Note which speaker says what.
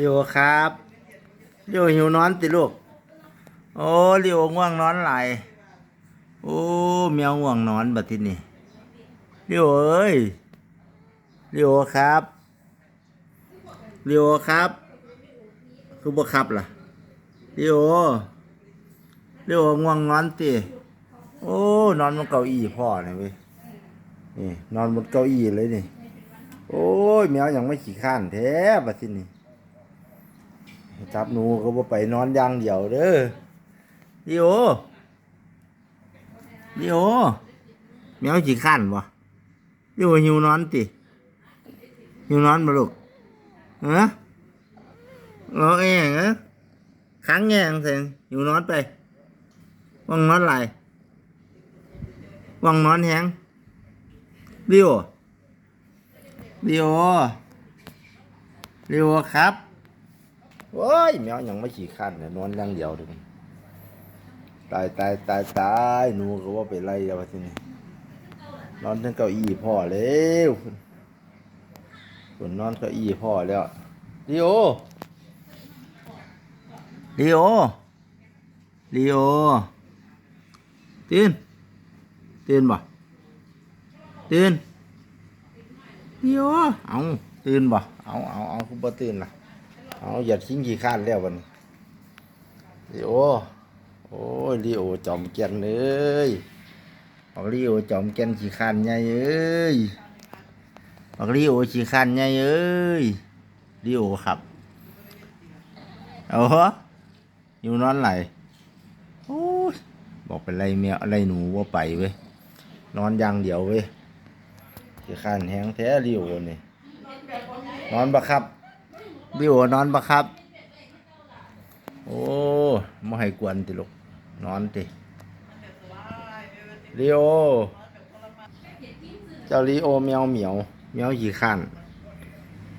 Speaker 1: เรียวครับเรียวหิวนอนติลูก โอ้เรียวง่วงนอนไหลายโอ้แมวง่วงนอนบัดที่นี้เรียวเอ้ยเรียวครับเรียวครับ คือบ่ครับล่ะเรียวเรียวง่วงนอนติโอ้นอนบนเก้าอี้พ่อนี่เว้ยนี่นอนบนเก้าอี้เลยนี่ โอ้ยแมวยังไม่ขี้ข้านแท้บัดที่นี้ จับหนูก็บ่ไปนอนอย่างเดียวเด้อดิโอดิโอแมวขี้ข้นบ่ดิโอหิวนอนติหิวนอนบ่ลูกเออเราเองเออค้างแงงเสงหิวนอนไปว่างนอนไหลว่างนอนแฮงดิโอเรียวเรียวครับ โอ้ยแมวยังไม่ขี่ขั้นเนี่ยนอนอย่างเดียวเลยตายตายตายตายหนูก็ว่าไปไล่แล้วทีนี้นอนทั้งเก้าอี้พ่อแล้วส่วนนอนเก้าอี้พ่อแล้วเรียวเรียวเรียวตื่นตื่นบ่ตื่นเดี๋ยวเอาตื่นบ่เอาเอาเอาคุณบ่ตื่นล่ะ เอาอย่าทิ้งขี้ข้านแล้ววันลีโอ โอ้ยลีโอจอมแก่นเอ้ยบอกลีโอจอมแก่นขี้ข้านใหญ่เอ้ยบอกลีโอขี้ข้านใหญ่เอ้ยลีโอครับเอาเหรอยู่นอนไหลโอ้ยบอกเป็นไรเมียอะไรหนูว่าไปเว้ยนอนอย่างเดียวเว้ยขี้ข้านแห้งแท้ริวนี่นอนบักครับ บิวนอนปะครับ โอ้ไม่ให้กวนติลูกนอนติรีโอ เจ้ารีโอแมวเหมียวแมวขี่ข้น